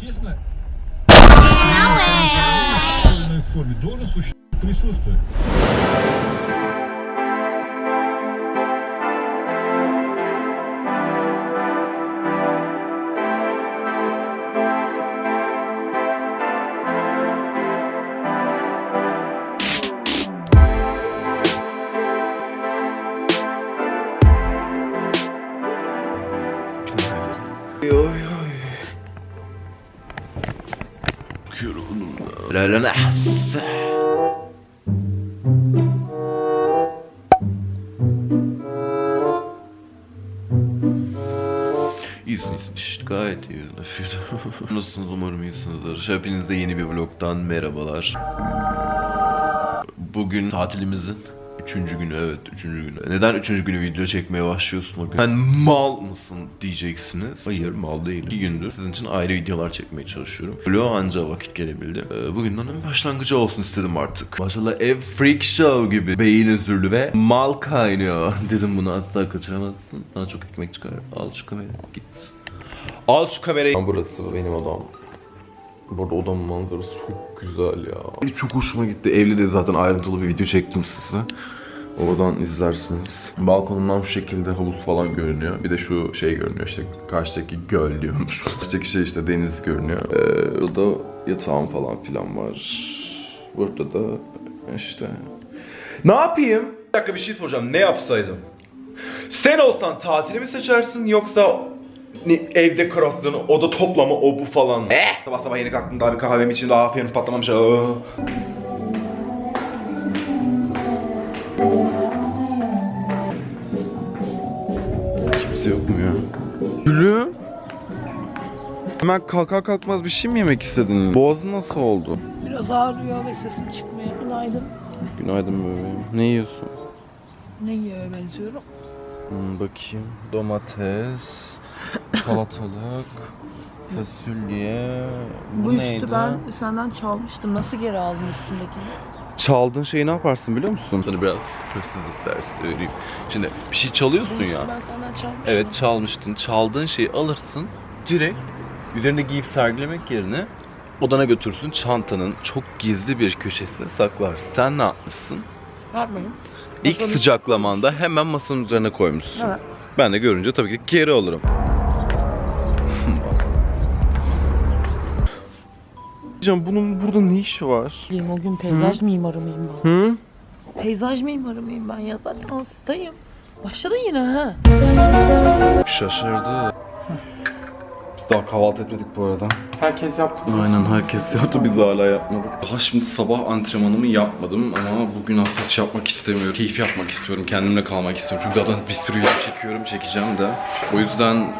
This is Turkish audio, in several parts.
естественно, в форме должен присутствовать. Oi, oi. لا لا İyisin iyisin işte gayet iyi. Nasılsınız umarım iyisinizdir. Hepinize yeni bir vlogdan merhabalar. Bugün tatilimizin üçüncü günü evet üçüncü günü. Neden üçüncü günü video çekmeye başlıyorsun o gün? Sen mal mısın diyeceksiniz. Hayır mal değilim. İki gündür sizin için ayrı videolar çekmeye çalışıyorum. Vlog'a anca vakit gelebildi. Ee, bugün onun başlangıcı olsun istedim artık. Maşallah ev freak show gibi. Beyin özürlü ve mal kaynıyor. Dedim bunu asla kaçıramazsın. Sana çok ekmek çıkar. Al şu kamerayı git. Al şu kamerayı. Burası benim odam. Burada odamın manzarası çok güzel ya. Çok hoşuma gitti. Evli de zaten ayrıntılı bir video çektim size. Oradan izlersiniz. Balkonumdan şu şekilde havuz falan görünüyor. Bir de şu şey görünüyor işte karşıdaki göl diyormuş. Karşıdaki şey işte deniz görünüyor. Ee, burada yatağım falan filan var. Burada da işte... Ne yapayım? Bir dakika bir şey soracağım. Ne yapsaydım? Sen olsan tatili mi seçersin yoksa evde dekorasyonu, oda toplama, o bu falan? Eh! Sabah sabah yeni kalktım daha bir kahvemi için daha aferin patlamamış. Aa. Kimse yok mu ya? Gülüm. Hemen kalkar kalkmaz bir şey mi yemek istedin? Boğazın nasıl oldu? Biraz ağrıyor ve sesim çıkmıyor. Günaydın. Günaydın bebeğim. Ne yiyorsun? Ne yiyor benziyorum? Hmm, bakayım. Domates, salatalık, fasulye. Bu, Bu, üstü neydi? ben senden çalmıştım. Nasıl geri aldın üstündekini? Çaldığın şeyi ne yaparsın biliyor musun? Sana biraz hırsızlık dersi vereyim. Şimdi bir şey Bu çalıyorsun üstü ya. ben senden çalmıştım. Evet çalmıştın. Çaldığın şeyi alırsın. Direkt üzerine giyip sergilemek yerine odana götürsün. Çantanın çok gizli bir köşesine saklarsın. Sen ne yapmışsın? Ne yapmayayım? İlk Masanın- sıcaklamanda hemen masanın üzerine koymuşsun. Evet. Ben de görünce tabii ki geri alırım. Can bunun burada ne işi var? Diyeyim, o gün peyzaj mimarı mıyım ben? Hı? Peyzaj mimarı mıyım ben ya? Zaten hastayım. Başladın yine ha. Şaşırdı. Biz daha kahvaltı etmedik bu arada. Herkes yaptı. Aynen herkes yaptı biz hala yapmadık. Daha şimdi sabah antrenmanımı yapmadım ama bugün aslında hiç yapmak istemiyorum. Keyif yapmak istiyorum, kendimle kalmak istiyorum. Çünkü zaten bir sürü video çekiyorum, çekeceğim de. O yüzden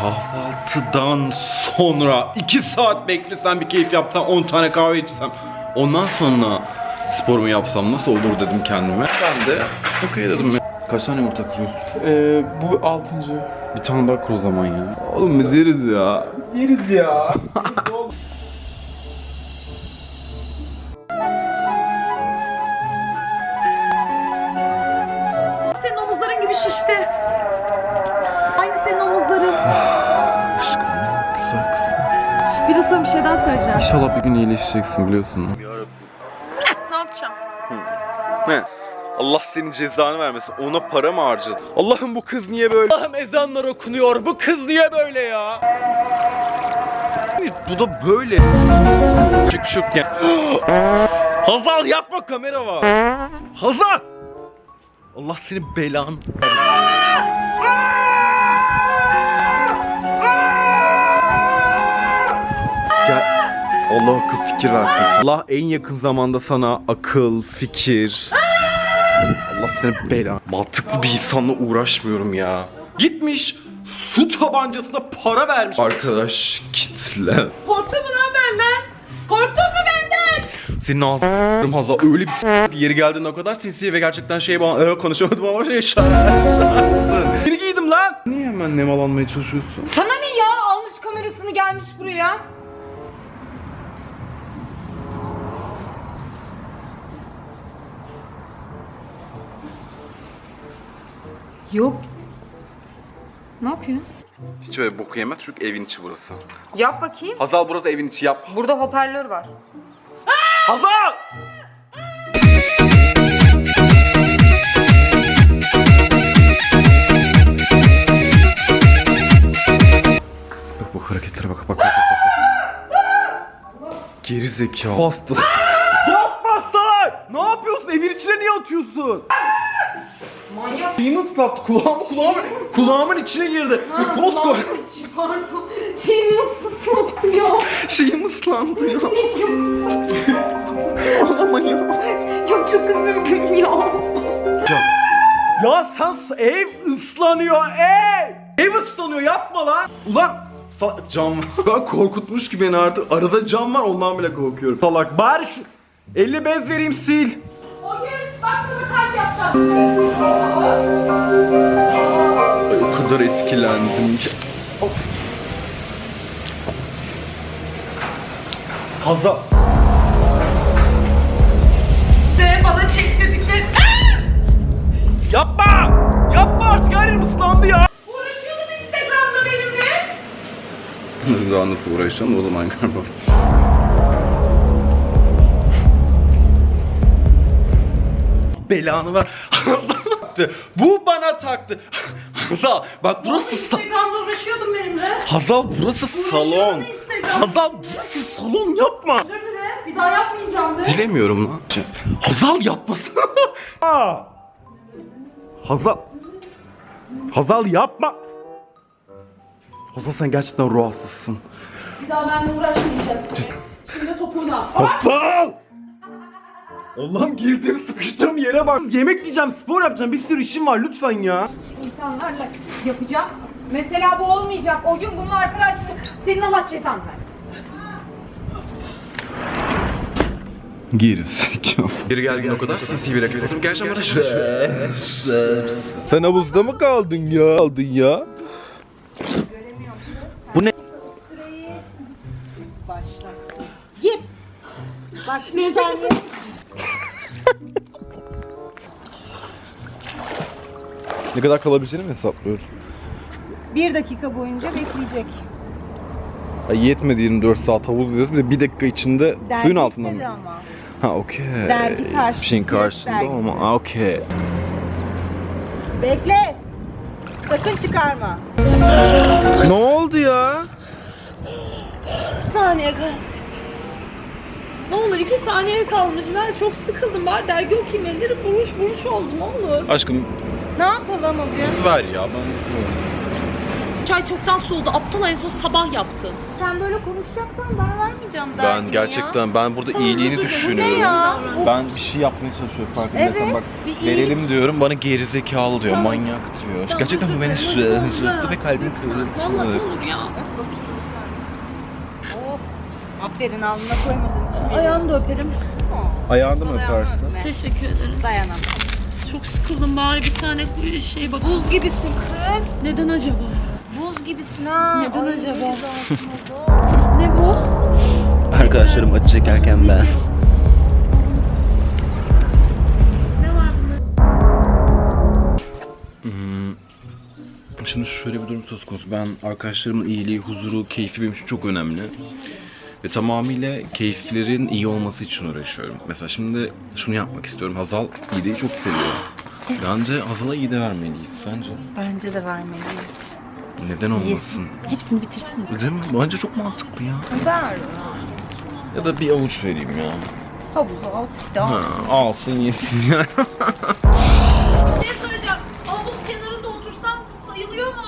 kahvaltıdan sonra 2 saat beklesem bir keyif yapsam 10 tane kahve içsem ondan sonra sporumu yapsam nasıl olur dedim kendime. Ben de okey dedim. Kaç tane yumurta kırıyorsun? Ee, bu altıncı. Bir tane daha kur o zaman ya. Oğlum biz yeriz ya. Yeriz ya. söyleyeceğim. İnşallah bir gün iyileşeceksin biliyorsun. Ne yapacağım? Ne? Allah senin cezanı vermesin. Ona para mı harcadın? Allah'ım bu kız niye böyle? Allah'ım ezanlar okunuyor. Bu kız niye böyle ya? Bu da böyle. Çık şık ya. Hazal yapma kamera var. Hazal! Allah senin belanı. Allah akıl fikir versin. Allah en yakın zamanda sana akıl, fikir. Allah seni bela. Mantıklı bir insanla uğraşmıyorum ya. Gitmiş su tabancasına para vermiş. Arkadaş kitle. Korktun mu lan benden? Korktun mu benden? Senin ağzın Hazal öyle bir s- yeri geldiğinde o kadar sinsi ve gerçekten şey bana ee, konuşamadım ama şey şarkı. Yeni giydim lan. Niye hemen nemalanmaya çalışıyorsun? Sana ne ya? Almış kamerasını gelmiş buraya. Yok. Ne yapıyor? Hiç öyle boku yemez çünkü evin içi burası. Yap bakayım. Hazal burası evin içi yap. Burada hoparlör var. Hazal! Bak bak hareketlere bak bak bak bak. Geri zekalı. Hastası. Yapmazlar! Ne yapıyorsun? Evin içine niye atıyorsun? Manyak. Şeyimi ıslattı. Kulağımı kulağımın, kulağımın içine girdi. Koskoca Pardon. Şeyim nasıl ıslattı ya? şeyim ıslandı ya. Ne diyorsun? Aman ya. Ya çok üzüldüm ya. Ya sen ev ıslanıyor ev. Ev ıslanıyor yapma lan. Ulan sa- cam Ben korkutmuş ki beni artık. Arada cam var ondan bile korkuyorum. Salak bari şu 50 bez vereyim sil. Ay, o kadar etkilendim ki. Of. Hazal. De bana çektirdikleri... Yapma! Yapma artık her yerim ıslandı ya. Uğraşıyordun Instagram'da benimle. Daha nasıl uğraşacağım o zaman galiba. Belanı ver. Bu bana taktı. Hazal bak burası sa- Instagram'da uğraşıyordun benimle. Hazal burası salon. Hazal burası salon yapma. Özür dile. Bir daha yapmayacağım de. Dilemiyorum lan. Hazal yapmasın. Aa! Hazal. Hazal yapma. Hazal sen gerçekten ruhsuzsun. Bir daha benimle uğraşmayacaksın. Şimdi topuğuna. Hazal! Allah'ım girdim sıkıştığım yere bak. Yemek yiyeceğim, spor yapacağım. Bir sürü işim var lütfen ya. İnsanlarla yapacağım. Mesela bu olmayacak. O gün bunu arkadaş senin Allah cezanı ver. Gerizekalı. Geri geldiğin o kadar sinsi bir rakip oldum. Gerçekten bana Sen havuzda mı kaldın ya? Kaldın ya. Bu ne? Gir. Bak bir Ne kadar kalabileceğini mi hesaplıyoruz? Bir dakika boyunca bekleyecek. Ay yetmedi 24 saat havuz diyoruz. Bir de bir dakika içinde suyun altında mı? ama. Ha okey. Dergi karşılığı, Bir şeyin karşısında dergi. ama ha, okey. Bekle. Sakın çıkarma. Ne oldu ya? Bir saniye. Ne olur iki saniye kalmış. Ben çok sıkıldım. Bari dergi okuyayım. Ellerim buruş buruş oldu. Ne olur. Aşkım Ne yapalım o gün? ver ya ben Çay çoktan soğudu. Aptal en son sabah yaptın. Sen böyle konuşacaksan ben vermeyeceğim Ben dergini ya. gerçekten ben burada iyiliğini özür dilerim. düşünüyorum. Ya? Bu- Ben bir şey yapmaya çalışıyorum farkındaysan Evet, bak bir iyilik- verelim diyorum bana gerizekalı diyor Tamam. manyak diyor. Tamam, Gerçekten bu özür beni dilerim. Hadi sürttü ve kalbimi Vallahi kırdı. ne olur ya. Aferin alnına koymadığın için. Ayağını da öperim. Ayağını mı öpersin? Teşekkür ederim. Dayanamam. Çok sıkıldım. Bari bir tane şey bak. Buz gibisin kız. Neden acaba? Buz gibisin ha. Neden Ay, acaba? Ne bu? Arkadaşlarım acı çekerken ben. Ne var bunda? Hmm. Şimdi şöyle bir durum söz konusu. Ben arkadaşlarımın iyiliği, huzuru, keyfi benim için çok önemli. Ve tamamıyla keyiflerin iyi olması için uğraşıyorum. Mesela şimdi şunu yapmak istiyorum. Hazal iğdeyi çok seviyor. Bence Hazal'a iğde vermeliyiz. Sence? Bence de vermeliyiz. Neden olmasın? Hepsini bitirsin. Değil mi? Bence çok mantıklı ya. Ver. Ya da bir avuç vereyim ya. Havuza at işte Ha, al. alsın yesin ya. Bir şey söyleyeceğim. Havuz kenarında otursam sayılıyor mu?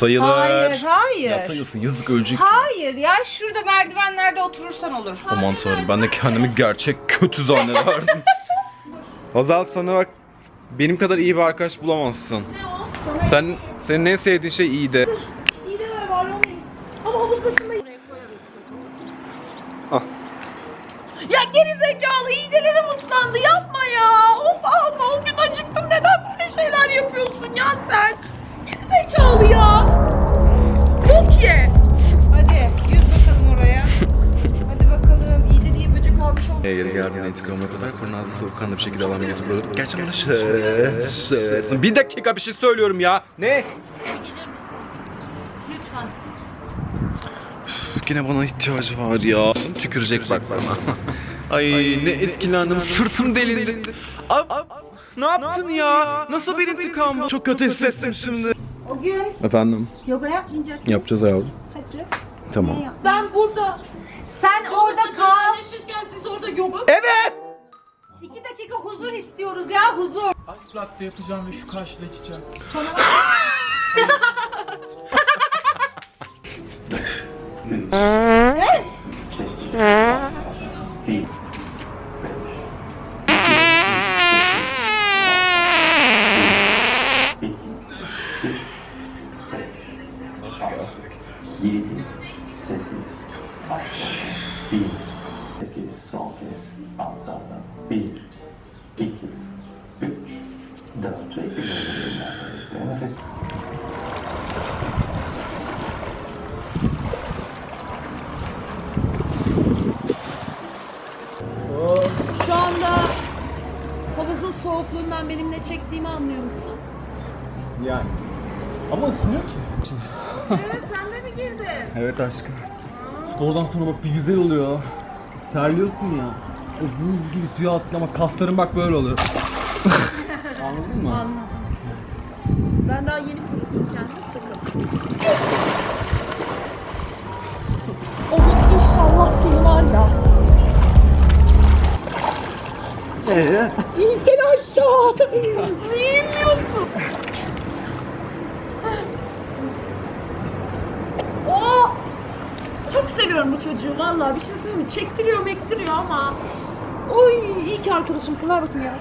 Sayılır. Hayır, hayır. Ya sayılsın yazık ölecek. Hayır ya şurada merdivenlerde oturursan olur. Aman tanrım ben de kendimi gerçek kötü zannederdim. Hazal sana bak benim kadar iyi bir arkadaş bulamazsın. Sen senin en sevdiğin şey iyi de. İyi de ver var olayım. Ama havuz başında Ya geri zekalı iğnelerim ıslandı yapma ya. Of alma o gün acıktım neden böyle şeyler yapıyorsun ya sen? Zekalı ya. Bok ye. Hadi yüz bakalım oraya. Hadi bakalım. İyi de diye böcek almış olma. Yeri geldiğinde intikamına kadar Fırnada soğukkanlı bir şekilde alanı götürüyorum. Gerçekten bana şey. Bir dakika bir şey söylüyorum ya. Ne? Gelir misin? lütfen. Yine bana ihtiyacı var ya. Tükürecek bak bana. Ay ne etkilendim. Sırtım delindi. Ab, ne yaptın ya? Nasıl bir intikam bu? Çok kötü hissettim şimdi. O gün Efendim yoga yapmayacak. yapacağız ayol. Hadi. Tamam. Ne yap? Ben burada. Sen orada kal. Paylaşırken siz orada yoga Evet. İki dakika huzur istiyoruz ya huzur. Ice latte yapacağım ve şu karşıda içeceğim. Şu anda havuzun soğukluğundan benim ne çektiğimi anlıyor musun? Yani. Ama ısınıyor ki. Evet sen de mi girdin? Evet aşkım. Spordan sonra bak bir güzel oluyor. Terliyorsun ya. O buz gibi suya atlama kasların bak böyle oluyor. Anladın mı? Anladım. Ben daha yeni kurudum kendimi sakın. Onun inşallah sonu var ya. Ee? İnsene aşağı. Niye inmiyorsun? Çok seviyorum bu çocuğu vallahi bir şey söyleyeyim mi? Çektiriyor mektiriyor ama. Oy iyi ki arkadaşımsın ver bakayım ya.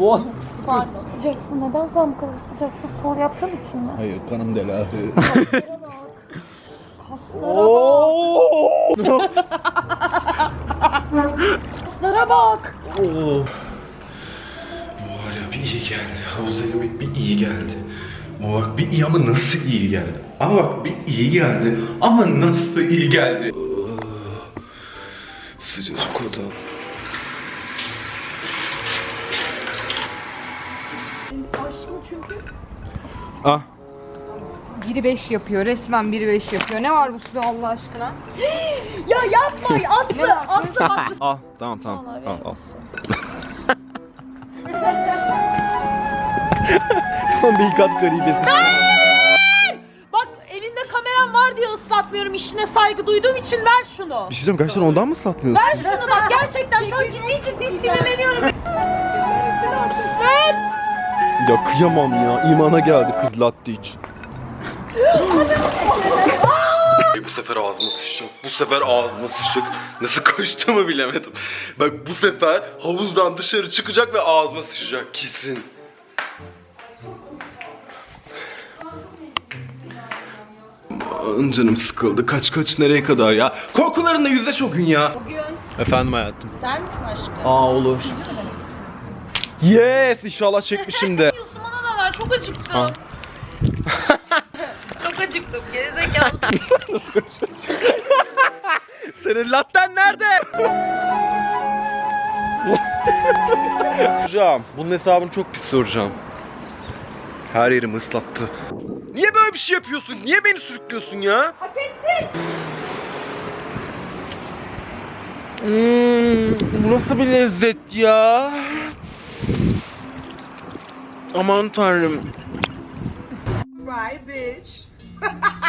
Boğaz. Pardon. Sıcaksın neden sen bu kadar sıcaksın spor yaptığın için mi? Hayır kanım deli abi. Kaslara bak. Kaslara bak. Var ya bir iyi geldi. Havuza girmek bir iyi geldi. Bak bir iyi ama nasıl iyi geldi. Ama bak bir iyi geldi. Ama nasıl iyi geldi. Ah, Sıcacık oda. Aşkım çünkü. Ah. Biri beş yapıyor resmen biri beş yapıyor. Ne var bu suda Allah aşkına? Ya yapma Aslı. Aslı bak. Al tamam tamam. Al al. Tam bir kat garibesi. Islatmıyorum. İşine saygı duyduğum için ver şunu. Bir şey diyeceğim gerçekten ondan mı satmıyorsun? Ver şunu bak gerçekten şu an ciddi ciddi sinirleniyorum. Ver. Ya kıyamam ya. İmana geldi kız latte için. bu sefer ağzıma sıçacak. Bu sefer ağzıma sıçacak. Nasıl kaçtığımı bilemedim. Bak bu sefer havuzdan dışarı çıkacak ve ağzıma sıçacak kesin. Aman Canım sıkıldı. Kaç kaç nereye kadar ya? Korkularınla yüzleş o gün ya. Bugün Efendim hayatım. İster misin aşkım? Aa olur. Yes inşallah çekmişim de. Bana da ver çok acıktım. çok acıktım gerizekalı. Senin latten nerede? Hocam bunun hesabını çok pis soracağım. Her yerimi ıslattı. Niye böyle bir şey yapıyorsun? Niye beni sürüklüyorsun ya? Hak ettin. Hmm, bu nasıl bir lezzet ya? Aman tanrım. Right, bitch.